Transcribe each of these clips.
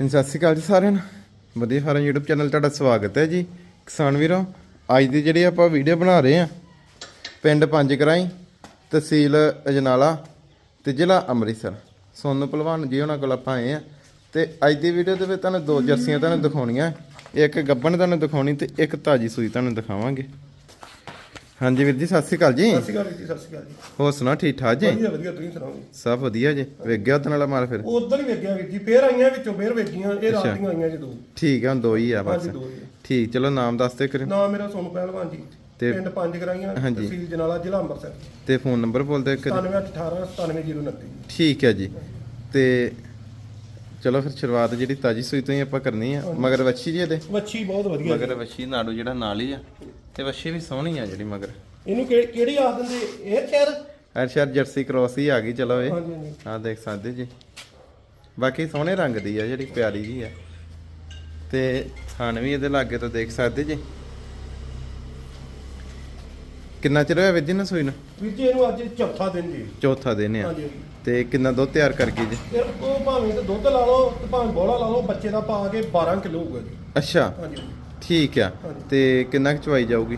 ਹਾਂਜੀ, ਸਤਿ ਸ਼੍ਰੀ ਅਕਾਲ ਜੀ ਸਾਰਿਆਂ ਨੂੰ। ਵਧੀਆ ਫਾਰਮ YouTube ਚੈਨਲ ਤੁਹਾਡਾ ਸਵਾਗਤ ਹੈ ਜੀ। ਕਿਸਾਨ ਵੀਰੋ ਅੱਜ ਦੀ ਜਿਹੜੀ ਆਪਾਂ ਵੀਡੀਓ ਬਣਾ ਰਹੇ ਆ ਪਿੰਡ ਪੰਜ ਕਰਾਈ ਤਹਿਸੀਲ ਅਜਨਾਲਾ ਤੇ ਜ਼ਿਲ੍ਹਾ ਅੰਮ੍ਰਿਤਸਰ। ਸੋਨੂ ਪਹਿਲਵਾਨ ਜੀ ਉਹਨਾਂ ਕੋਲ ਆਪਾਂ ਆਏ ਆ ਤੇ ਅੱਜ ਦੀ ਵੀਡੀਓ ਦੇ ਵਿੱਚ ਤੁਹਾਨੂੰ ਦੋ ਜਰਸੀਆਂ ਤੁਹਾਨੂੰ ਦਿਖਾਉਣੀਆਂ। ਇੱਕ ਗੱਬਣ ਤੁਹਾਨੂੰ ਦਿਖਾਉਣੀ ਤੇ ਇੱਕ ਤਾਜੀ ਸੂਈ ਤੁਹਾਨੂੰ ਦਿਖਾਵਾਂਗੇ। ਹਾਂਜੀ ਵੀਰ ਜੀ ਸਤਿ ਸ਼੍ਰੀ ਅਕਾਲ ਜੀ। ਸਤਿ ਸ਼੍ਰੀ ਅਕਾਲ ਜੀ ਸਤਿ ਸ਼੍ਰੀ ਅਕਾਲ ਜੀ। ਹੋਰ ਸੁਣਾ ਠੀਕ ਠਾਕ ਜੀ? ਵਧੀਆ ਵਧੀਆ ਤੁਸੀਂ ਸੁਣਾਓ? ਸਭ ਵਧੀਆ ਜੀ। ਵੇਖ ਗਿਆ ਉਹਦੇ ਨਾਲ ਮਾਰ ਫਿਰ? ਉਦੋਂ ਹੀ ਵੇਖਿਆ ਵੀਰ ਜੀ ਫੇਰ ਆਈਆਂ ਵਿੱਚੋਂ ਫੇਰ ਵੇਖੀਆਂ ਇਹ ਰਾਤ ਦੀਆਂ ਆਈਆਂ ਜੀ ਦੋ। ਠੀਕ ਆ ਹੁਣ ਦੋ ਹੀ ਆ ਬਸ। ਹਾਂਜੀ ਦੋ ਜੀ ਠੀਕ ਚਲੋ ਨਾਮ ਦੱਸ ਦੇ ਕਰਿਓ ਨਾਮ ਮੇਰਾ ਸੋਨੂ ਪਹਿਲਵਾਨ ਜੀ। ਤੇ- ਪਿੰਡ ਪੰਜ ਕਰਾਈਆਂ ਹਾਂਜੀ। ਤਹਿਸੀਲ ਜਨਾਲਾ ਜ਼ਿਲ੍ਹਾ ਅੰਮ੍ਰਿਤਸਰ। ਤੇ ਫੋਨ ਨੰਬਰ ਬੋਲ ਦੇ ਕਰਿਓ 9818 97029 ਠੀਕ ਹੈ ਜੀ। ਤੇ ਚਲੋ ਫਿਰ ਸ਼ੁਰੂਆਤ ਜਿਹੜੀ ਤਾਜੀ ਸੂਈ ਤੋਂ ਹੀ ਆਪਾਂ ਕਰਨੀ ਆ। ਮਗਰ ਵੱਛੀ ਜੀ ਇਹਦੇ? ਵੱਛੀ ਬਹੁਤ ਵਧੀਆ ਮਗਰ ਵੱਛੀ ਨਾੜੂ ਜਿਹੜਾ ਨਾਲ ਹੀ ਆ। ਤੇ ਵੱਛੀ ਵੀ ਸੋਹਣੀ ਆ ਜਿਹੜੀ ਮਗਰ। ਇਹਨੂੰ ਕਿਹੜੀ ਆਖ ਦਿੰਦੇ? ਇਹ ਖੈਰ ਐਰਸ਼ਰ ਜਰਸੀ ਕ੍ਰੋਸ ਹੀ ਆ ਗਈ ਚਲੋ ਇਹ। ਹਾਂਜੀ ਹਾਂਜੀ। ਆ ਦੇਖ ਸਕਦੇ ਜੀ। ਬਾਕੀ ਸੋਹਣੇ ਰੰਗ ਦੀ ਆ ਜਿਹੜੀ ਪਿਆਰੀ ਜੀ ਆ। ਤੇ ਥਣ ਵੀ ਇਹਦੇ ਲਾਗੇ ਤੋਂ ਦੇਖ ਸਕਦੇ ਜੀ। ਕਿੰਨਾ ਚਿਰ ਹੋਇਆ ਵੀਰ ਜੀ ਨਾ ਸੂਈ ਨੂੰ? ਵੀਰ ਜੀ ਇਹਨੂੰ ਅੱਜ ਚੌਥਾ ਦਿਨ ਜੀ। ਚੌਥਾ ਦਿਨ ਆ। ਹਾਂਜੀ ਤੇ ਕਿੰਨਾ ਦੁੱਧ ਤਿਆਰ ਕਰ ਗਈ ਜੀ? ਫਿਰ ਉਹ ਭਾਵੇਂ ਤੇ ਦੁੱਧ ਲਾ ਲਓ ਤੇ ਭਾਵੇਂ ਬੋਲਾ ਲਾ ਲਓ ਬੱਚੇ ਦਾ ਪਾ ਕੇ 12 ਕਿਲੋ ਹੋਊਗਾ ਜੀ। ਅੱਛਾ। ਹਾਂਜੀ। ਠੀਕ ਆ। ਤੇ ਕਿੰਨਾ ਕੁ ਚਵਾਈ ਜਾਊਗੀ?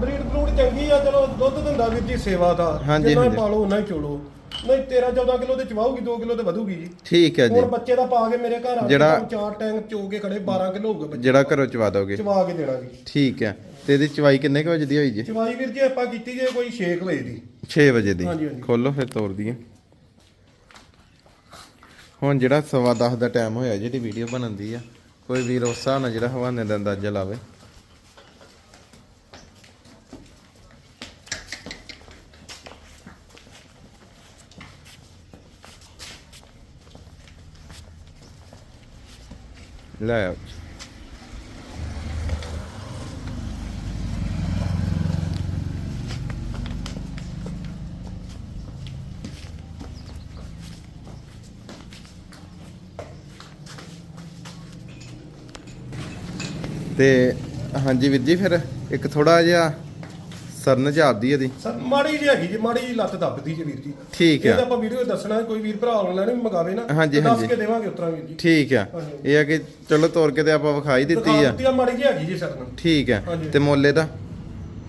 ਬਰੀਡ ਬਰੂਡ ਚੰਗੀ ਆ ਚਲੋ ਦੁੱਧ ਦਿੰਦਾ ਵੀਰ ਜੀ ਸੇਵਾ ਦਾ ਹਾਂਜੀ, ਜਿੰਨਾ ਹਾਂਜੀ। ਪਾਲੋ ਉਹਨਾਂ ਹੀ ਚੋਲੋ। ਨਹੀਂ 13 14 ਕਿਲੋ ਤੇ ਚਵਾਊਗੀ 2 ਕਿਲੋ ਤੇ ਵਧੂਗੀ ਜੀ। ਠੀਕ ਹੈ ਜੀ। ਹੁਣ ਬੱਚੇ ਦਾ ਪਾ ਕੇ ਮੇਰੇ ਘਰ ਆ ਜਿਹੜਾ- ਚਾਰ ਟੈਂਕ ਚੋ ਕੇ ਖੜੇ 12 ਕਿਲੋ ਹੋਊਗਾ ਬੱਚੇ ਜਿਹੜਾ ਘਰੋਂ ਚਵਾ ਦੋਗੇ। ਚਵਾ ਕੇ ਦੇਣਾ ਜੀ। ਠੀਕ ਹੈ ਤੇ ਇਹਦੀ ਚਵਾਈ ਕਿੰਨੇ ਕੁ ਵਜੇ ਦੀ ਹੋਈ ਜੀ? ਚਵਾਈ ਵੀਰ ਜੀ ਆਪਾਂ ਕੀਤੀ ਜੇ ਕੋਈ 6 ਵਜੇ ਦੀ। 6 ਵਜੇ ਦੀ। ਹਾਂਜੀ, ਹਾਂਜੀ। ਖੋਲੋ ਫਿਰ ਤੋੜ ਦਈਏ ਹੁਣ ਜਿਹੜਾ ਸਵਾ 10 ਦਾ ਟਾਈਮ ਹੋਇਆ ਜਿਹੜੀ ਵੀਡੀਓ ਬਣਨ ਦੀ ਆ। ਕੋਈ ਵੀਰ ਉਸ ਹਿਸਾਬ ਨਾਲ ਜਿਹੜਾ ਹਵਾਨੇ ਦਾ ਅੰਦਾਜ਼ਾ ਲਾਵੇ। ਲੈ ਤੇ ਹਾਂਜੀ ਵੀਰ ਜੀ ਫਿਰ ਇੱਕ ਥੋੜਾ ਜਿਹਾ ਸਰਨ ਜਾਪਦੀ ਇਹਦੀ। ਸਰ ਮਾੜੀ ਜਿਹੀ ਹੈਗੀ ਜੀ ਮਾੜੀ ਜਿਹੀ ਲੱਤ ਦੱਬਦੀ ਜੀ ਵੀਰ ਜੀ। ਠੀਕ ਇਹ ਆ ਤਾਂ ਆਪਾਂ ਵੀਡੀਓ ਦੱਸਣਾ ਕੋਈ ਵੀਰ ਭਰਾ ਆਨਲਾਈਨ ਵੀ ਮੰਗਾਵੇ ਨਾ। ਹਾਂਜੀ, ਤੇ ਦੱਸ ਹਾਂਜੀ। ਕੇ ਦੇਵਾਂਗੇ ਉਤਰਾ ਵੀਰ ਜੀ। ਠੀਕ ਆ। ਹਾਂਜੀ। ਇਹ ਆ ਕਿ ਚਲੋ ਤੋੜ ਕੇ ਤੇ ਆਪਾਂ ਵਿਖਾਈ ਦਿੱਤੀ ਆ। ਦਿੱਤੀ ਆ ਮਾੜੀ ਜਿਹੀ ਹੈਗੀ ਜੀ ਸਰ ਨੂੰ ਠੀਕ ਆ। ਹਾਂਜੀ। ਤੇ ਮੁੱਲ ਇਹਦਾ?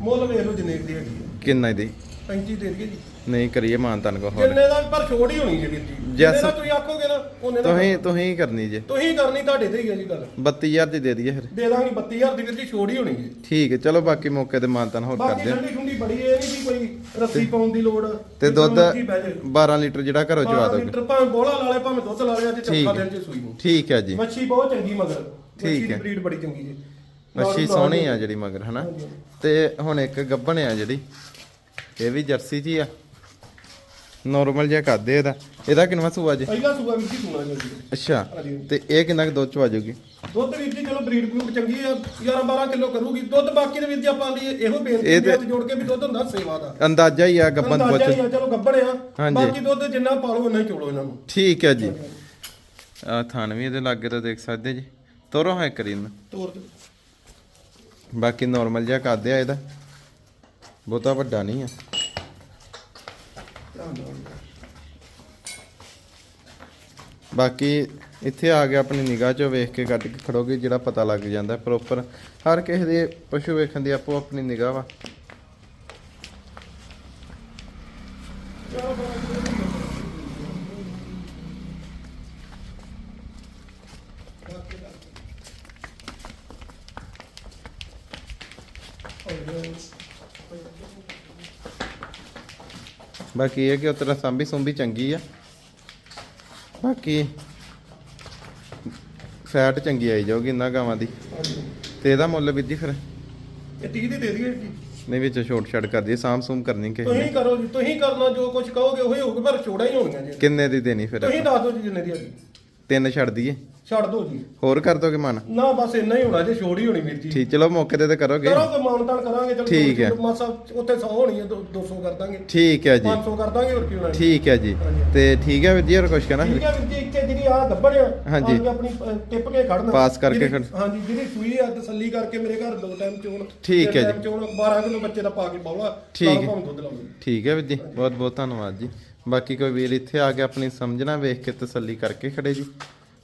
ਮੁੱਲ ਵੇਖ ਲਓ ਜਿੰਨੇ ਦੀ ਹੈਗੀ ਆ। ਕਿੰਨਾ ਦੀ 35 ਦੇ ਦਈਏ ਜੀ। ਨਹੀਂ ਕਰੀਏ ਮਾਨ ਤਨ ਕੋ ਹੋਰ। ਜਿੰਨੇ ਦਾ ਪਰ ਛੋੜ ਹੀ ਹੋਣੀ ਜੀ ਵੀਰ ਜੀ. ਜਿੰਨੇ ਦਾ ਤੁਸੀਂ ਆਖੋਗੇ ਨਾ ਉਹਨੇ ਦਾ ਤੁਸੀਂ ਤੁਸੀਂ ਹੀ ਕਰਨੀ ਜੇ। ਤੁਸੀਂ ਕਰਨੀ ਤੁਹਾਡੇ ਤੇ ਹੀ ਹੈ ਜੀ ਗੱਲ। 32000 ਦੀ ਦੇ ਦਈਏ ਫਿਰ। ਦੇ ਦਾਂਗੇ 32000 ਦੀ ਵੀਰ ਜੀ ਛੋੜ ਹੀ ਹੋਣੀ ਜੀ। ਠੀਕ ਹੈ ਚਲੋ ਬਾਕੀ ਮੌਕੇ ਤੇ ਮਾਨ ਤਨ ਹੋਰ ਕਰ ਬਾਕੀ ਦਿਓ ਠੰਡੀ ਬੜੀ ਇਹ ਨਹੀਂ ਵੀ ਕੋਈ ਰੱਸੀ ਪਾਉਣ ਦੀ ਲੋੜ। ਤੇ ਦੁੱਧ ਮਰਜ਼ੀ ਬਹਿ ਜਾਏ। 12 ਲੀਟਰ ਜਿਹੜਾ ਘਰੋਂ ਚਵਾ 12 ਦੋਗੇ ਲੀਟਰ ਭਾਵੇਂ ਬੋਲਾ ਲਾ ਲੇ ਭਾਵੇਂ ਦੁੱਧ ਲਾ ਲੇ ਅੱਜ ਚੌਥਾ ਹੈ। ਦਿਨ ਚ ਸੂਈ ਨੂੰ ਠੀਕ ਹੈ ਜੀ। ਮੱਛੀ ਬਹੁਤ ਚੰਗੀ ਮਗਰ। ਠੀਕ ਦੀ ਹੈ। ਬਰੀਡ ਬੜੀ ਚੰਗੀ ਜੀ। ਮੱਛੀ ਸੋਹਣੀ ਆ ਜਿਹੜੀ ਮਗਰ ਹਨਾ। ਤੇ ਹੁਣ ਇੱਕ ਗੱਭਣ ਆ ਜਿਹੜੀ। ਇਹ ਵੀ ਜਰਸੀ ਜੀ ਆ। ਨਾਰਮਲ ਜਿਹਾ ਕਰਦੇ ਇਹਦਾ। ਇਹਦਾ ਕਿੰਨਾ ਸੂਆ ਜੀ? ਪਹਿਲਾ ਸੂਆ ਜੀ ਸੁਣਾ ਜੀ ਅੱਛਾ ਹਾਂਜੀ। ਤੇ ਇਹ ਕਿੰਨਾ ਕੁ ਦੁੱਧ ਚ ਵਾਜੂਗੀ? ਦੁੱਧ ਵੀਰ ਜੀ ਚਲੋ ਬਰੀਡ ਬਰੂਡ ਚੰਗੀ ਆ 11 12 ਕਿਲੋ ਕਰੂਗੀ। ਦੁੱਧ ਬਾਕੀ ਦੇ ਵੀਰ ਜੀ ਆਪਾਂ ਦੀ ਇਹੋ ਇਹ ਬੇਨਤੀ ਤੇ- ਹੱਥ ਜੋੜ ਕੇ ਵੀ ਦੁੱਧ ਹੁੰਦਾ ਸੇਵਾ ਦਾ। ਅੰਦਾਜ਼ਾ ਹੀ ਆ ਗੱਬਨ ਅੰਦਾਜ਼ਾ ਹੀ ਆ ਚਲੋ ਗੱਬੜ ਆ। ਹਾਂਜੀ। ਬਾਕੀ ਦੁੱਧ ਜਿੰਨਾ ਪਾਲੋ ਉਹਨਾਂ ਹੀ ਚੋਲੋ ਇਹਨਾਂ ਨੂੰ। ਠੀਕ ਹੈ ਜੀ। ਆ ਥਣ ਵੀ ਇਹਦੇ ਲਾਗੇ ਤੋਂ ਦੇਖ ਸਕਦੇ ਜੀ। ਤੋਰੋ ਹੈ ਕਰੀ ਨੂੰ ਤੋਰ ਦਿਓ। ਬਾਕੀ ਨਾਰਮਲ ਜਿਹਾ ਕਰਦੇ ਆ ਇਹਦਾ। ਬਹੁਤਾ ਵੱਡਾ ਨਹੀਂ ਆ। ਬਾਕੀ ਇੱਥੇ ਆ ਕੇ ਆਪਣੀ ਨਿਗਾਹ 'ਚੋਂ ਵੇਖ ਕੇ ਕੱਢ ਕੇ ਖੜੋਗੇ, ਜਿਹੜਾ ਪਤਾ ਲੱਗ ਜਾਂਦਾ ਪ੍ਰੋਪਰ ਹਰ ਕਿਸੇ ਦੇ ਪਸ਼ੂ ਵੇਖਣ ਦੀ ਆਪੋ ਆਪਣੀ ਨਿਗਾਹ ਵਾ। ਬਾਕੀ ਇਹ ਕਿ ਉਤਰਾ ਸੰਭੀ ਸੁੰਭੀ ਚੰਗੀ ਆ। ਬਾਕੀ ਫੈਟ ਚੰਗੀ ਆਈ ਜਾਊਗੀ ਇਹਨਾਂ ਗਾਵਾਂ ਦੀ। ਤੇ ਇਹਦਾ ਮੁੱਲ ਵੀਰ ਜੀ ਫਿਰ? ਇਹ 30 ਦੀ ਦੇ ਦਈਏ ਜੀ ਨਹੀਂ ਵਿੱਚ ਛੋਟ ਛੜ ਕਰ ਦਈਏ ਸਾਮ ਸੂਮ ਕਰਨੀ ਕਿਸੇ ਤੁਸੀਂ ਨੇ। ਕਰੋ ਜੀ ਤੁਸੀਂ ਕਰਨਾ ਜੋ ਕੁਝ ਕਹੋਗੇ ਉਹੀ ਹੋਊਗਾ ਪਰ ਛੋੜਾ ਹੀ ਹੋਣੀਆਂ ਜੀ। ਕਿੰਨੇ ਦੀ ਦੇਣੀ ਫਿਰ ਤੁਸੀਂ? ਦੱਸ ਦਿਓ ਜੀ ਜਿੰਨੇ ਦੀ ਹੈਗੀ ਤਿੰਨ ਛੱਡ ਦਈਏ। ਛੱਡ ਦਿਓ ਜੀ। ਹੋਰ ਕਰ ਦੋਗੇ ਮਨ? ਨਾ ਬਸ ਇੰਨਾ ਹੀ ਹੋਣਾ ਜੇ ਛੋੜ ਹੀ ਹੋਣੀ ਵੀਰ ਜੀ। ਠੀਕ ਚਲੋ ਮੌਕੇ ਤੇ ਤੇ ਕਰੋਗੇ। ਕਰਾਂਗੇ ਮਾਨਤਾਨ ਕਰਾਂਗੇ ਚਲੋ ਠੀਕ ਹੈ। ਮਾਸਾ ਉੱਥੇ 100 ਹੋਣੀ ਹੈ 200 ਕਰ ਦਾਂਗੇ। ਠੀਕ ਹੈ ਜੀ। 500 ਕਰ ਦਾਂਗੇ ਹੋਰ ਕੀ ਹੋਣਾ ਜੀ। ਠੀਕ ਹੈ ਜੀ। ਤੇ ਠੀਕ ਹੈ ਵੀਰ ਜੀ ਹੋਰ ਕੁਛ ਕਹਿਣਾ? ਠੀਕ ਹੈ ਵੀਰ ਜੀ ਇੱਥੇ ਜਿਹੜੀ ਆ ਗੱਬੜ ਆ ਹਾਂਜੀ। ਆਹ ਆਪਣੀ ਅ, ਟਿੱਪ ਕੇ ਖੜਨਾ। ਪਾਸ ਕਰਕੇ ਖੜ- ਹਾਂਜੀ ਜਿਹੜੀ ਸੂਈ ਆ ਤਸੱਲੀ ਕਰਕੇ ਮੇਰੇ ਘਰ ਦੋ ਟਾਈਮ ਚੋਣ। ਠੀਕ ਹੈ time ਚੋਣ 12 ਕਿਲੋ ਬੱਚੇ ਦਾ ਪਾ ਕੇ ਬੌਲਾ ਠੀਕ ਹੈ। ਭਾਵੇਂ ਦੁੱਧ ਲਾਉਂਦੇ ਠੀਕ ਹੈ ਵੀਰ ਜੀ ਬਹੁਤ ਬਹੁਤ ਧੰਨਵਾਦ ਜੀ। ਬਾਕੀ ਕੋਈ ਵੀਰ ਇੱਥੇ ਆ ਕੇ ਆਪਣੀ ਸਮਝਣਾ ਵੇਖ ਕੇ ਤਸੱਲੀ ਕਰਕੇ ਖੜੇ ਜੀ।